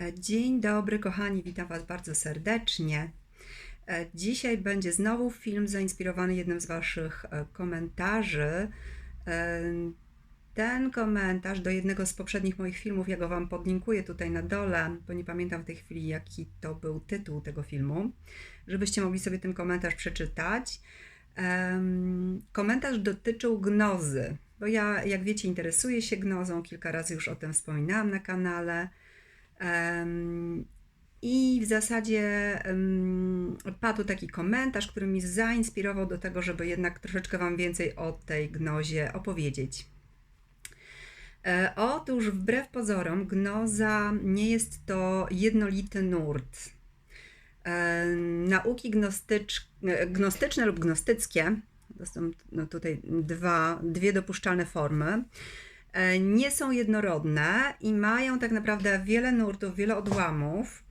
E, Dzień dobry, kochani, witam Was bardzo serdecznie. E, Dzisiaj będzie znowu film zainspirowany jednym z Waszych e, komentarzy. Ten komentarz do jednego z poprzednich moich filmów, ja go Wam podlinkuję tutaj na dole, bo nie pamiętam w tej chwili, jaki to był tytuł tego filmu, żebyście mogli sobie ten komentarz przeczytać. Komentarz dotyczył gnozy, bo ja, jak wiecie, interesuję się gnozą, kilka razy już o tym wspominałam na kanale. I w zasadzie padł taki komentarz, który mi zainspirował do tego, żeby jednak troszeczkę Wam więcej o tej gnozie opowiedzieć. E, Otóż wbrew pozorom, gnoza nie jest to jednolity nurt. E, Nauki gnostycz, gnostyczne lub gnostyckie, to są no tutaj dwa, dwie dopuszczalne formy, nie są jednorodne i mają tak naprawdę wiele nurtów, wiele odłamów.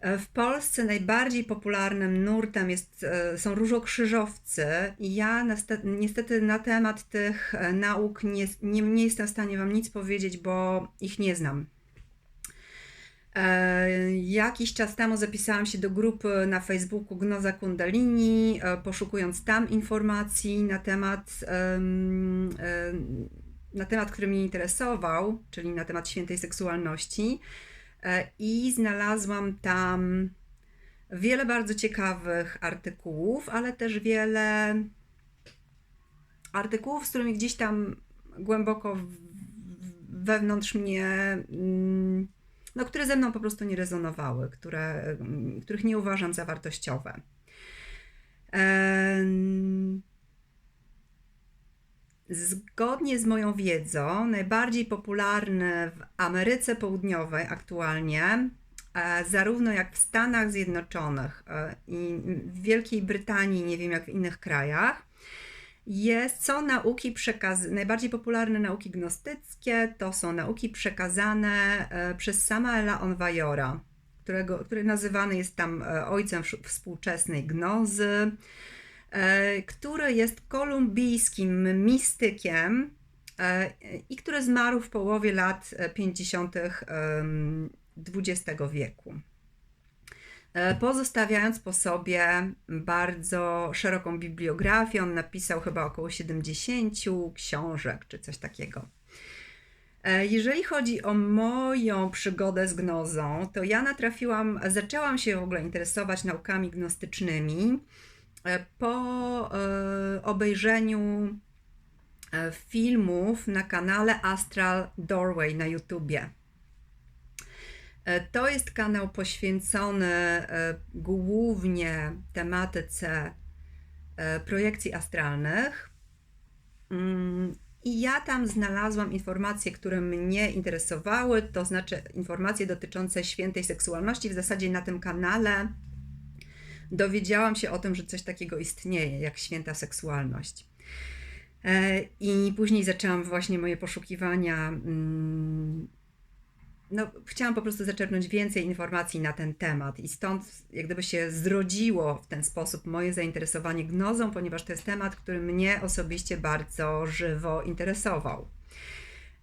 E, W Polsce najbardziej popularnym nurtem jest, e, są różokrzyżowcy i ja niestety na temat tych e, nauk nie, nie, nie jestem w stanie Wam nic powiedzieć, bo ich nie znam. E, Jakiś czas temu zapisałam się do grupy na Facebooku Gnoza Kundalini, e, poszukując tam informacji na temat, em, em, na temat, który mnie interesował, czyli na temat świętej seksualności. E, I znalazłam tam wiele bardzo ciekawych artykułów, ale też wiele artykułów, z którymi gdzieś tam głęboko wewnątrz mnie, mm, no, które ze mną po prostu nie rezonowały, które, mm, których nie uważam za wartościowe. Em, Zgodnie z moją wiedzą, najbardziej popularny w Ameryce Południowej aktualnie, e, zarówno jak w Stanach Zjednoczonych e, i w Wielkiej Brytanii, nie wiem jak w innych krajach, jest, są nauki przekaz, najbardziej popularne nauki gnostyckie, to są nauki przekazane e, przez Samaela Onwajora, którego, który nazywany jest tam ojcem współczesnej gnozy który jest kolumbijskim mistykiem e, i który zmarł w połowie lat e, 50. em, XX wieku. E, Pozostawiając po sobie bardzo szeroką bibliografię, on napisał chyba około 70 książek czy coś takiego. E, Jeżeli chodzi o moją przygodę z gnozą, to ja natrafiłam, zaczęłam się w ogóle interesować naukami gnostycznymi e, po e, obejrzeniu e, filmów na kanale Astral Doorway na YouTubie. E, To jest kanał poświęcony e, głównie tematyce e, projekcji astralnych. Mm, I ja tam znalazłam informacje, które mnie interesowały, to znaczy informacje dotyczące świętej seksualności. W zasadzie na tym kanale dowiedziałam się o tym, że coś takiego istnieje, jak święta seksualność. E, I później zaczęłam właśnie moje poszukiwania. mm, No, chciałam po prostu zaczerpnąć więcej informacji na ten temat, i stąd jak gdyby się zrodziło w ten sposób moje zainteresowanie gnozą, ponieważ to jest temat, który mnie osobiście bardzo żywo interesował.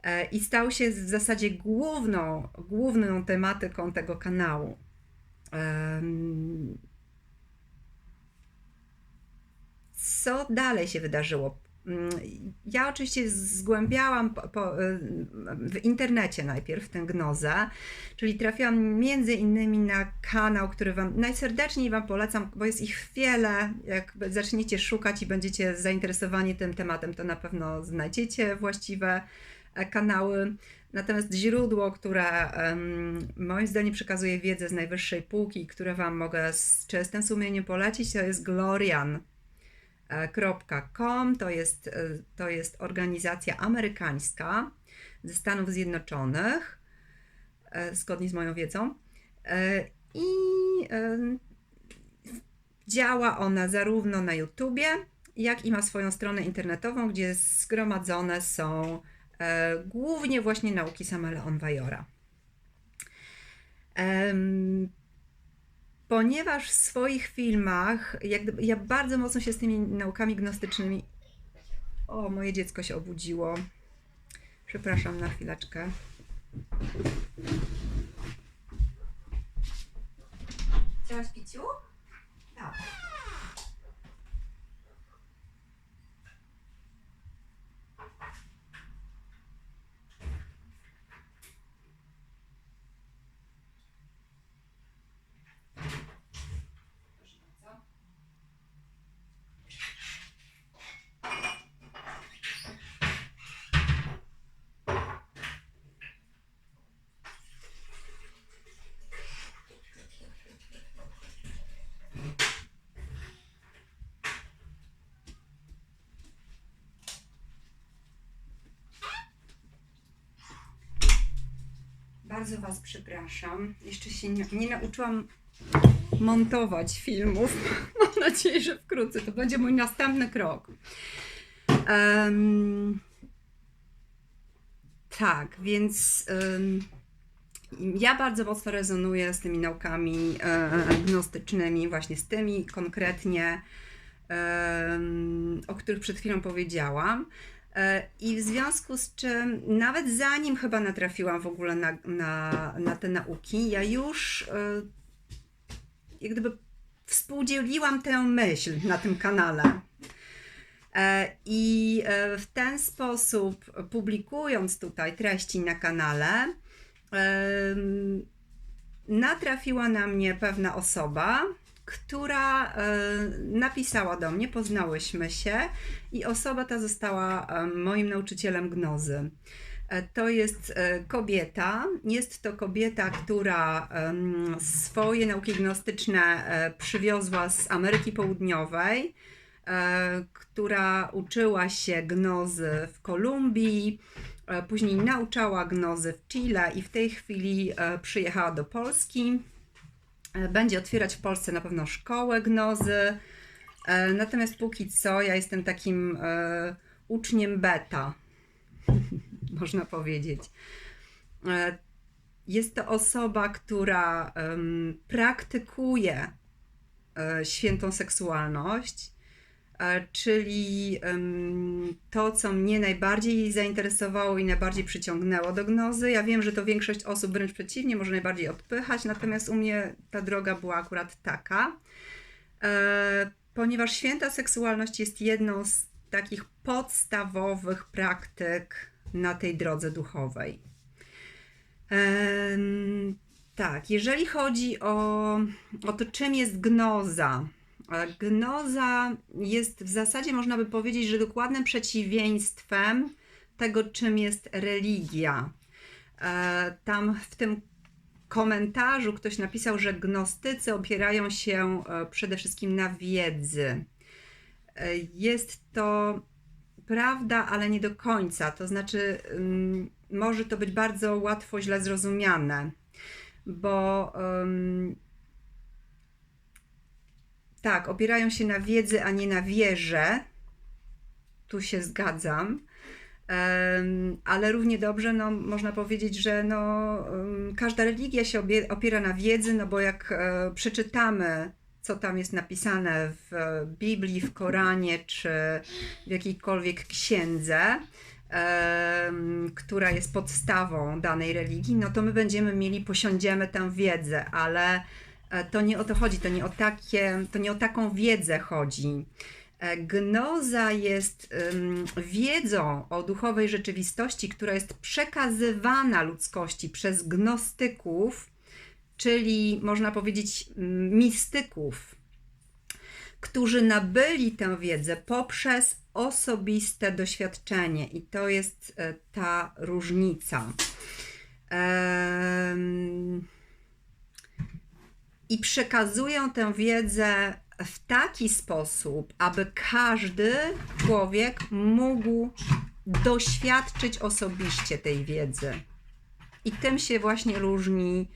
E, I stał się w zasadzie główną, główną tematyką tego kanału. Co dalej się wydarzyło? Mm, Ja oczywiście zgłębiałam po, po, w internecie najpierw tę gnozę, czyli trafiłam między innymi na kanał, który Wam najserdeczniej Wam polecam, bo jest ich wiele. Jak zaczniecie szukać i będziecie zainteresowani tym tematem, to na pewno znajdziecie właściwe e, kanały. Natomiast źródło, które em, moim zdaniem przekazuje wiedzę z najwyższej półki, które Wam mogę z czystym sumieniem polecić, to jest Glorian .com to jest, e, to jest organizacja amerykańska ze Stanów Zjednoczonych, e, zgodnie z moją wiedzą. E, I działa ona zarówno na YouTubie, jak i ma swoją stronę internetową, gdzie zgromadzone są głównie właśnie nauki Samuela Onwajora ponieważ w swoich filmach, gdyby, ja bardzo mocno się z tymi naukami gnostycznymi. O, moje dziecko się obudziło. Przepraszam na chwileczkę. Chciałaś piciu? Tak. Bardzo Was przepraszam. Jeszcze się nie, nie nauczyłam montować filmów. Mam nadzieję, że wkrótce to będzie mój następny krok. Em, tak, więc em, ja bardzo mocno rezonuję z tymi naukami e, gnostycznymi, właśnie z tymi konkretnie, o których przed chwilą powiedziałam. E, I w związku z czym, nawet zanim chyba natrafiłam w ogóle na, na, na te nauki, ja już e, jak gdyby współdzieliłam tę myśl na tym kanale. E, I w ten sposób, publikując tutaj treści na kanale, natrafiła na mnie pewna osoba, która e, napisała do mnie, poznałyśmy się i osoba ta została e, moim nauczycielem gnozy. E, To jest kobieta. Jest to kobieta, która swoje nauki gnostyczne przywiozła z Ameryki Południowej, która uczyła się gnozy w Kolumbii, później nauczała gnozy w Chile i w tej chwili przyjechała do Polski. E, Będzie otwierać w Polsce na pewno szkołę gnozy. E, Natomiast póki co ja jestem takim e, uczniem beta, można powiedzieć. Jest to osoba, która praktykuje świętą seksualność, czyli em, to, co mnie najbardziej zainteresowało i najbardziej przyciągnęło do gnozy. Ja wiem, że to większość osób wręcz przeciwnie, może najbardziej odpychać, natomiast u mnie ta droga była akurat taka, e, ponieważ święta seksualność jest jedną z takich podstawowych praktyk na tej drodze duchowej. Tak, jeżeli chodzi o, o to, czym jest gnoza. Gnoza jest w zasadzie, można by powiedzieć, że dokładnym przeciwieństwem tego, czym jest religia. E, Tam w tym komentarzu ktoś napisał, że gnostycy opierają się e, przede wszystkim na wiedzy. E, Jest to prawda, ale nie do końca. To znaczy, może to być bardzo łatwo źle zrozumiane, bo tak, opierają się na wiedzy, a nie na wierze. Tu się zgadzam. Ale równie dobrze no, można powiedzieć, że no, każda religia się opiera na wiedzy, no bo jak e, przeczytamy, co tam jest napisane w e, Biblii, w Koranie czy w jakiejkolwiek księdze, która jest podstawą danej religii, no to my będziemy mieli, posiądziemy tę wiedzę, ale to nie o to chodzi, to nie o, takie, to nie o taką wiedzę chodzi. E, Gnoza jest em, wiedzą o duchowej rzeczywistości, która jest przekazywana ludzkości przez gnostyków, czyli można powiedzieć mistyków, którzy nabyli tę wiedzę poprzez osobiste doświadczenie, i to jest e, ta różnica. Em, I przekazują tę wiedzę w taki sposób, aby każdy człowiek mógł doświadczyć osobiście tej wiedzy. I tym się właśnie różni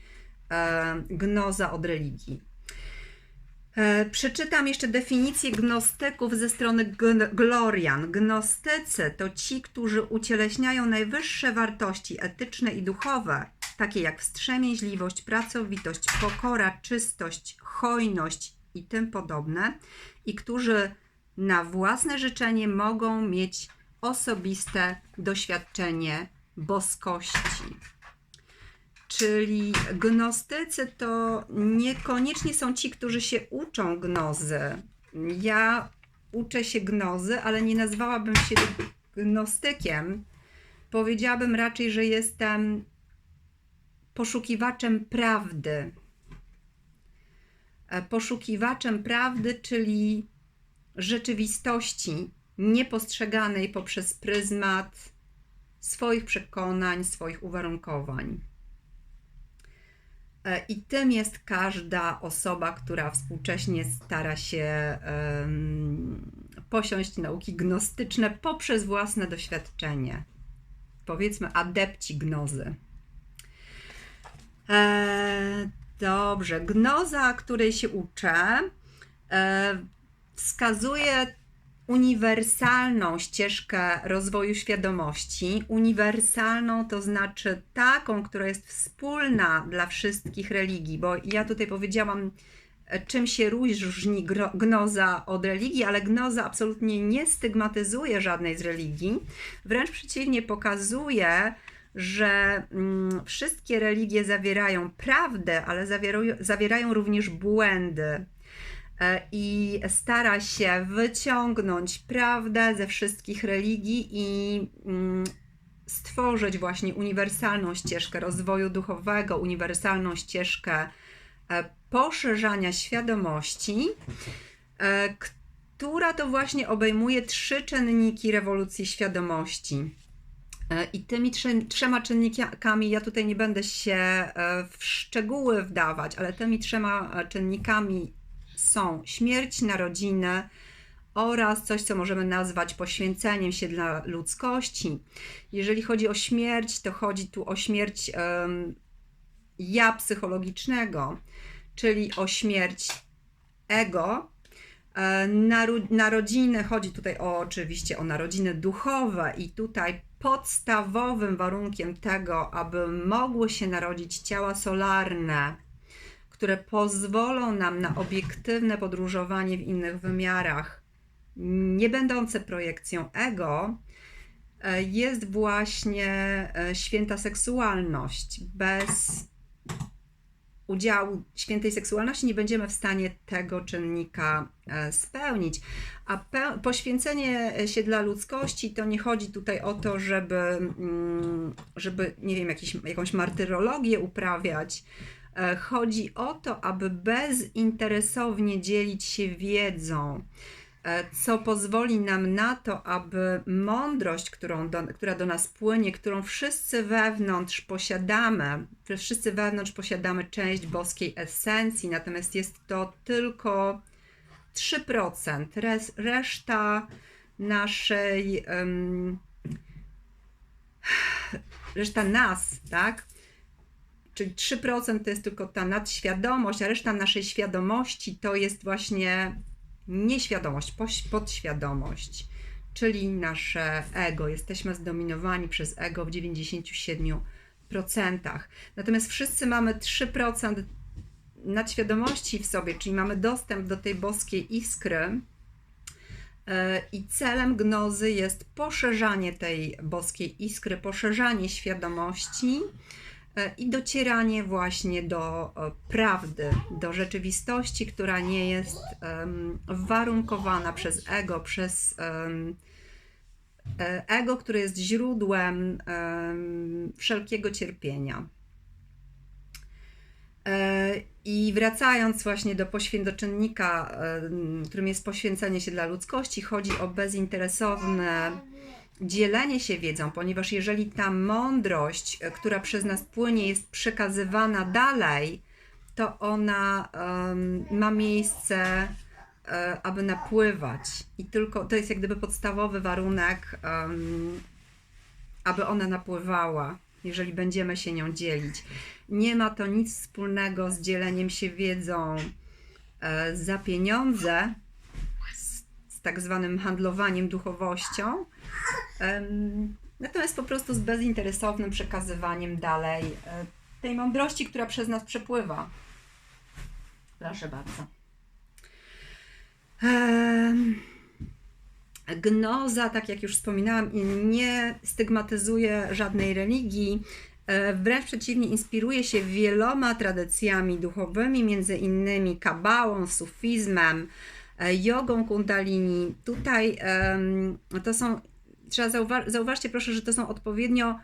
e, gnoza od religii. E, Przeczytam jeszcze definicję gnostyków ze strony Glorian. Gnostycy to ci, którzy ucieleśniają najwyższe wartości etyczne i duchowe, takie jak wstrzemięźliwość, pracowitość, pokora, czystość, hojność i tym podobne, i którzy na własne życzenie mogą mieć osobiste doświadczenie boskości. Czyli gnostycy to niekoniecznie są ci, którzy się uczą gnozy. Ja uczę się gnozy, ale nie nazwałabym się gnostykiem. Powiedziałabym raczej, że jestem poszukiwaczem prawdy. E, Poszukiwaczem prawdy, czyli rzeczywistości niepostrzeganej poprzez pryzmat swoich przekonań, swoich uwarunkowań. E, I tym jest każda osoba, która współcześnie stara się posiąść nauki gnostyczne poprzez własne doświadczenie. Powiedzmy, adepci gnozy. E, dobrze, gnoza, której się uczę, e, wskazuje uniwersalną ścieżkę rozwoju świadomości. Uniwersalną to znaczy taką, która jest wspólna dla wszystkich religii, bo ja tutaj powiedziałam, czym się różni gnoza od religii, ale gnoza absolutnie nie stygmatyzuje żadnej z religii, wręcz przeciwnie, pokazuje, że mm, wszystkie religie zawierają prawdę, ale zawierają, zawierają również błędy. E, i stara się wyciągnąć prawdę ze wszystkich religii i mm, stworzyć właśnie uniwersalną ścieżkę rozwoju duchowego, uniwersalną ścieżkę e, poszerzania świadomości, e, która to właśnie obejmuje trzy czynniki rewolucji świadomości. I tymi trzema czynnikami, ja tutaj nie będę się w szczegóły wdawać, ale tymi trzema czynnikami są śmierć, narodziny oraz coś, co możemy nazwać poświęceniem się dla ludzkości. Jeżeli chodzi o śmierć, to chodzi tu o śmierć ja psychologicznego, czyli o śmierć ego. E, narodziny, chodzi tutaj o, oczywiście o narodziny duchowe, i tutaj podstawowym warunkiem tego, aby mogły się narodzić ciała solarne, które pozwolą nam na obiektywne podróżowanie w innych wymiarach, nie będące projekcją ego, e, jest właśnie e, święta seksualność. Bez udziału świętej seksualności nie będziemy w stanie tego czynnika e, spełnić. A poświęcenie się dla ludzkości to nie chodzi tutaj o to, żeby, mm, żeby nie wiem, jakiś, jakąś martyrologię uprawiać, E, chodzi o to, aby bezinteresownie dzielić się wiedzą, co pozwoli nam na to, aby mądrość, którą do, która do nas płynie, którą wszyscy wewnątrz posiadamy, wszyscy wewnątrz posiadamy część boskiej esencji, natomiast jest to tylko 3%. Res, reszta naszej. Um, reszta nas, tak? Czyli 3% to jest tylko ta nadświadomość, a reszta naszej świadomości to jest właśnie nieświadomość, podświadomość, czyli nasze ego. Jesteśmy zdominowani przez ego w 97%. Natomiast wszyscy mamy 3% nadświadomości w sobie, czyli mamy dostęp do tej boskiej iskry. E, I celem gnozy jest poszerzanie tej boskiej iskry, poszerzanie świadomości i docieranie właśnie do e, prawdy, do rzeczywistości, która nie jest warunkowana przez ego, przez um, ego, które jest źródłem wszelkiego cierpienia. I wracając właśnie do, poświę- do czynnika, którym jest poświęcenie się dla ludzkości, chodzi o bezinteresowne dzielenie się wiedzą, ponieważ jeżeli ta mądrość, e, która przez nas płynie, jest przekazywana dalej, to ona um, ma miejsce, um, aby napływać. I tylko to jest jak gdyby podstawowy warunek, um, aby ona napływała, jeżeli będziemy się nią dzielić. Nie ma to nic wspólnego z dzieleniem się wiedzą e, za pieniądze, tak zwanym handlowaniem duchowością Natomiast po prostu z bezinteresownym przekazywaniem dalej e, tej mądrości, która przez nas przepływa. Proszę bardzo. Gnoza, tak jak już wspominałam, nie stygmatyzuje żadnej religii E, Wręcz przeciwnie, inspiruje się wieloma tradycjami duchowymi, między innymi kabałą, sufizmem, jogą kundalini. Tutaj to są, trzeba zauwa- zauważcie proszę, że to są odpowiednio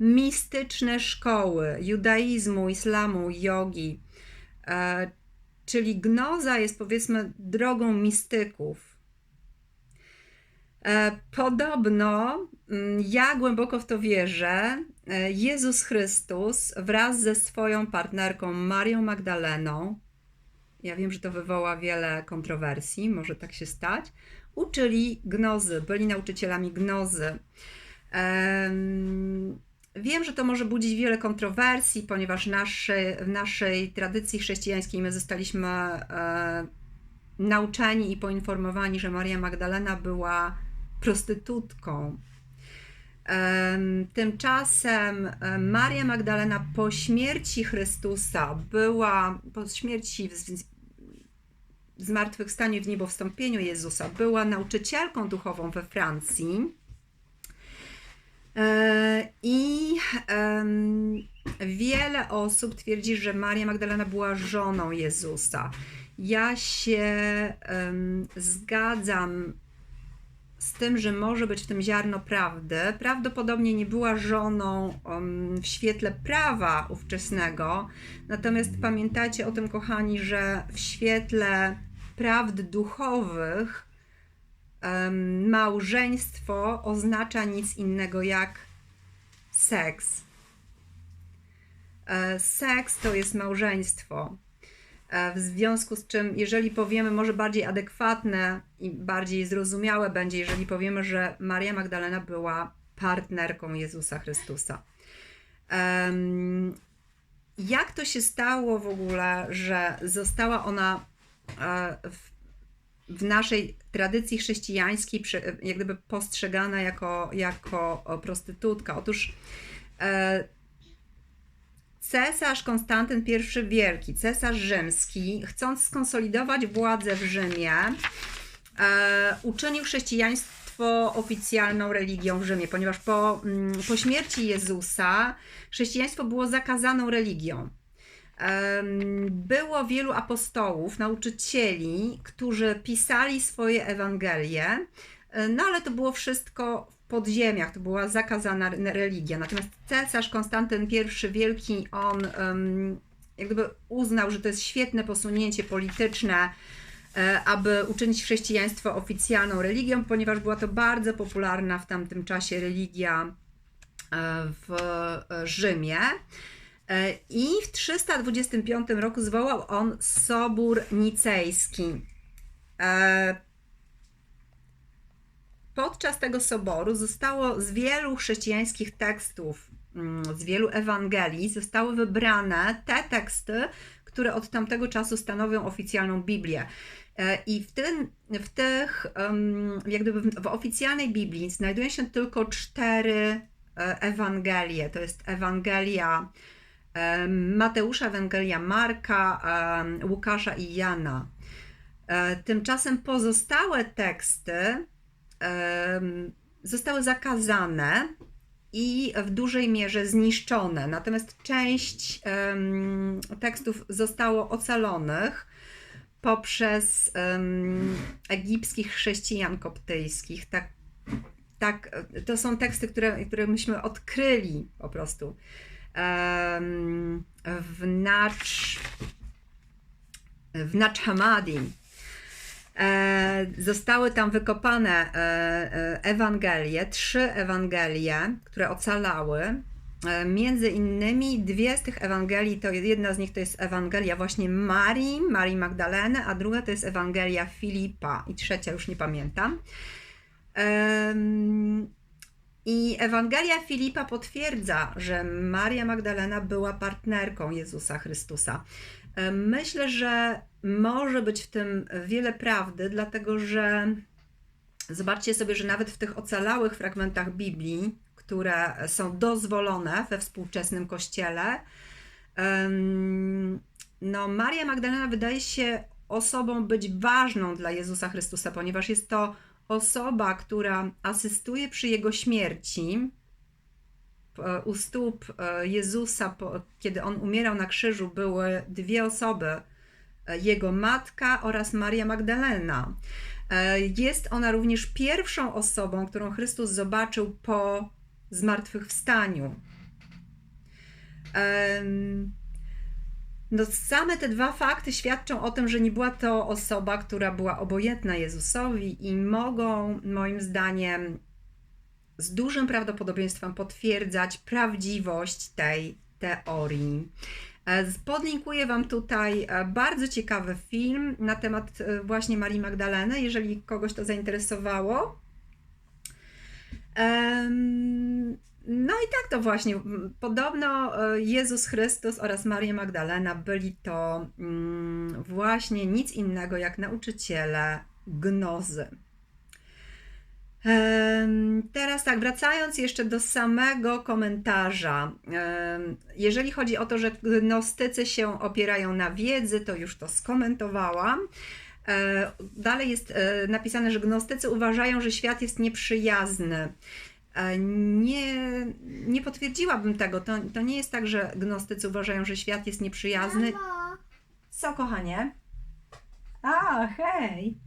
mistyczne szkoły judaizmu, islamu, jogi. E, Czyli gnoza jest powiedzmy drogą mistyków. E, Podobno, mm, ja głęboko w to wierzę, e, Jezus Chrystus wraz ze swoją partnerką Marią Magdaleną, ja wiem, że to wywoła wiele kontrowersji, może tak się stać, uczyli gnozy, byli nauczycielami gnozy. Em, Wiem, że to może budzić wiele kontrowersji, ponieważ naszy, w naszej tradycji chrześcijańskiej my zostaliśmy e, nauczeni i poinformowani, że Maria Magdalena była prostytutką. Em, Tymczasem e, Maria Magdalena po śmierci Chrystusa była, po śmierci, w- zmartwychwstaniu w niebowstąpieniu Jezusa, była nauczycielką duchową we Francji. E, I wiele osób twierdzi, że Maria Magdalena była żoną Jezusa. Ja się zgadzam z tym, że może być w tym ziarno prawdy. Prawdopodobnie nie była żoną w świetle prawa ówczesnego, natomiast pamiętajcie o tym, kochani, że w świetle prawd duchowych małżeństwo oznacza nic innego jak seks. E, Seks to jest małżeństwo. E, W związku z czym, jeżeli powiemy, może bardziej adekwatne i bardziej zrozumiałe będzie, jeżeli powiemy, że Maria Magdalena była partnerką Jezusa Chrystusa. Jak to się stało w ogóle, że została ona e, w w naszej tradycji chrześcijańskiej jak gdyby postrzegana jako, jako prostytutka. Otóż e, cesarz Konstantyn I Wielki, cesarz rzymski, chcąc skonsolidować władzę w Rzymie, e, uczynił chrześcijaństwo oficjalną religią w Rzymie, ponieważ po, mm, po śmierci Jezusa chrześcijaństwo było zakazaną religią. Było wielu apostołów, nauczycieli, którzy pisali swoje Ewangelie, e, no ale to było wszystko podziemiach, to była zakazana re- religia. Natomiast cesarz Konstantyn I Wielki, on jak gdyby uznał, że to jest świetne posunięcie polityczne, e, aby uczynić chrześcijaństwo oficjalną religią, ponieważ była to bardzo popularna w tamtym czasie religia e, w e, Rzymie. I w 325 roku zwołał on Sobór Nicejski. E, Podczas tego soboru zostało z wielu chrześcijańskich tekstów, mm, z wielu Ewangelii, zostały wybrane te teksty, które od tamtego czasu stanowią oficjalną Biblię. E, I w, tym, w tych, jak gdyby w, oficjalnej Biblii znajdują się tylko cztery e, Ewangelie. To jest Ewangelia em, Mateusza, Ewangelia Marka, Łukasza i Jana. E, Tymczasem pozostałe teksty zostały zakazane i w dużej mierze zniszczone. Natomiast część tekstów zostało ocalonych poprzez egipskich chrześcijan koptyjskich. Tak, tak, to są teksty, które, które myśmy odkryli po prostu w Nacz w Nacz. E, zostały tam wykopane e, e, Ewangelie, trzy Ewangelie, które ocalały. Między innymi dwie z tych Ewangelii, to jedna z nich to jest Ewangelia właśnie Marii, Marii Magdaleny, a druga to jest Ewangelia Filipa i trzecia już nie pamiętam. I Ewangelia Filipa potwierdza, że Maria Magdalena była partnerką Jezusa Chrystusa. Myślę, że może być w tym wiele prawdy, dlatego że zobaczcie sobie, że nawet w tych ocalałych fragmentach Biblii, które są dozwolone we współczesnym kościele, no Maria Magdalena wydaje się osobą być ważną dla Jezusa Chrystusa, ponieważ jest to osoba, która asystuje przy jego śmierci. e, u stóp e, Jezusa, kiedy on umierał na krzyżu, były dwie osoby. e, Jego matka oraz Maria Magdalena. Jest ona również pierwszą osobą, którą Chrystus zobaczył po zmartwychwstaniu. No, same te dwa fakty świadczą o tym, że nie była to osoba, która była obojętna Jezusowi i mogą, moim zdaniem, z dużym prawdopodobieństwem potwierdzać prawdziwość tej teorii. E, Podlinkuję Wam tutaj e, bardzo ciekawy film na temat e, właśnie Marii Magdaleny, jeżeli kogoś to zainteresowało. Em, No i tak to właśnie. Podobno e, Jezus Chrystus oraz Maria Magdalena byli to mm, właśnie nic innego jak nauczyciele gnozy. Teraz tak, wracając jeszcze do samego komentarza. Jeżeli chodzi o to, że gnostycy się opierają na wiedzy, to już to skomentowałam. E, Dalej jest e, napisane, że gnostycy uważają, że świat jest nieprzyjazny. E, Nie, nie potwierdziłabym tego. To, to nie jest tak, że gnostycy uważają, że świat jest nieprzyjazny. Mamo, Co, kochanie? A, hej!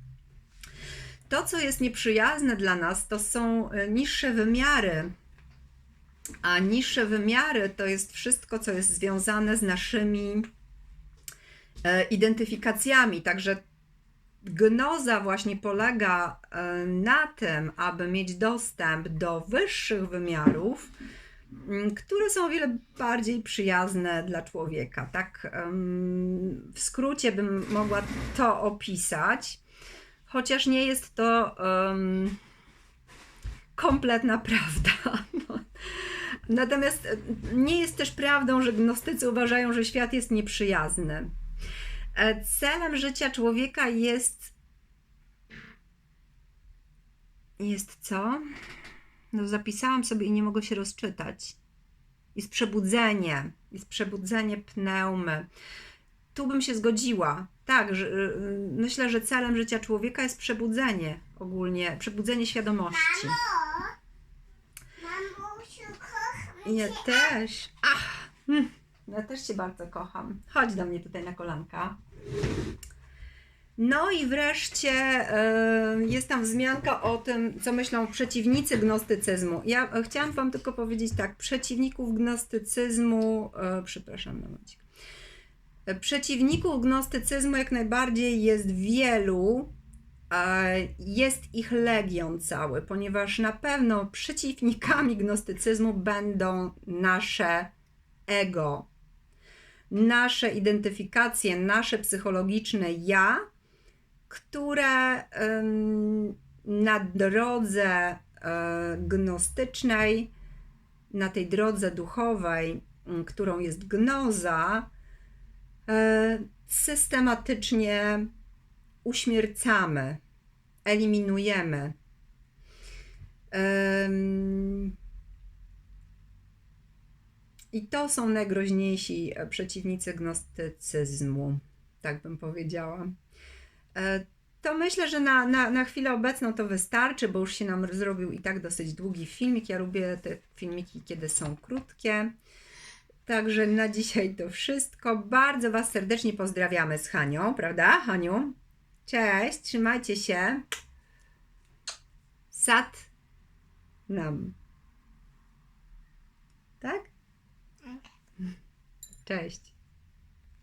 To, co jest nieprzyjazne dla nas, to są e, niższe wymiary. A niższe wymiary to jest wszystko, co jest związane z naszymi e, identyfikacjami. Także gnoza właśnie polega e, na tym, aby mieć dostęp do wyższych wymiarów, m, które są o wiele bardziej przyjazne dla człowieka. Tak, w skrócie bym mogła to opisać, chociaż nie jest to em, kompletna prawda. Natomiast e, nie jest też prawdą, że gnostycy uważają, że świat jest nieprzyjazny. E, Celem życia człowieka jest. Jest co? No, zapisałam sobie i nie mogę się rozczytać. Jest przebudzenie, jest przebudzenie pneumy. Tu bym się zgodziła. Tak, że, y, myślę, że celem życia człowieka jest przebudzenie ogólnie, przebudzenie świadomości. mamusiu, kocham Ja też. Ach, mm, ja też Cię bardzo kocham. Chodź do mnie tutaj na kolanka. No i wreszcie e, jest tam wzmianka o tym, co myślą przeciwnicy gnostycyzmu. Ja e, chciałam Wam tylko powiedzieć tak, przeciwników gnostycyzmu, e, przepraszam, momencik. E, Przeciwników gnostycyzmu jak najbardziej jest wielu, jest ich legion cały, ponieważ na pewno przeciwnikami gnostycyzmu będą nasze ego, nasze identyfikacje, nasze psychologiczne ja, które na drodze e, gnostycznej, na tej drodze duchowej, którą jest gnoza, e, systematycznie uśmiercamy, eliminujemy. Em, I to są najgroźniejsi e, przeciwnicy gnostycyzmu, tak bym powiedziała. E, To myślę, że na, na, na chwilę obecną to wystarczy, bo już się nam zrobił i tak dosyć długi filmik. Ja lubię te filmiki, kiedy są krótkie. Także na dzisiaj to wszystko. Bardzo Was serdecznie pozdrawiamy z Hanią, prawda, Haniu? Cześć, trzymajcie się. Sat nam. Tak? Cześć.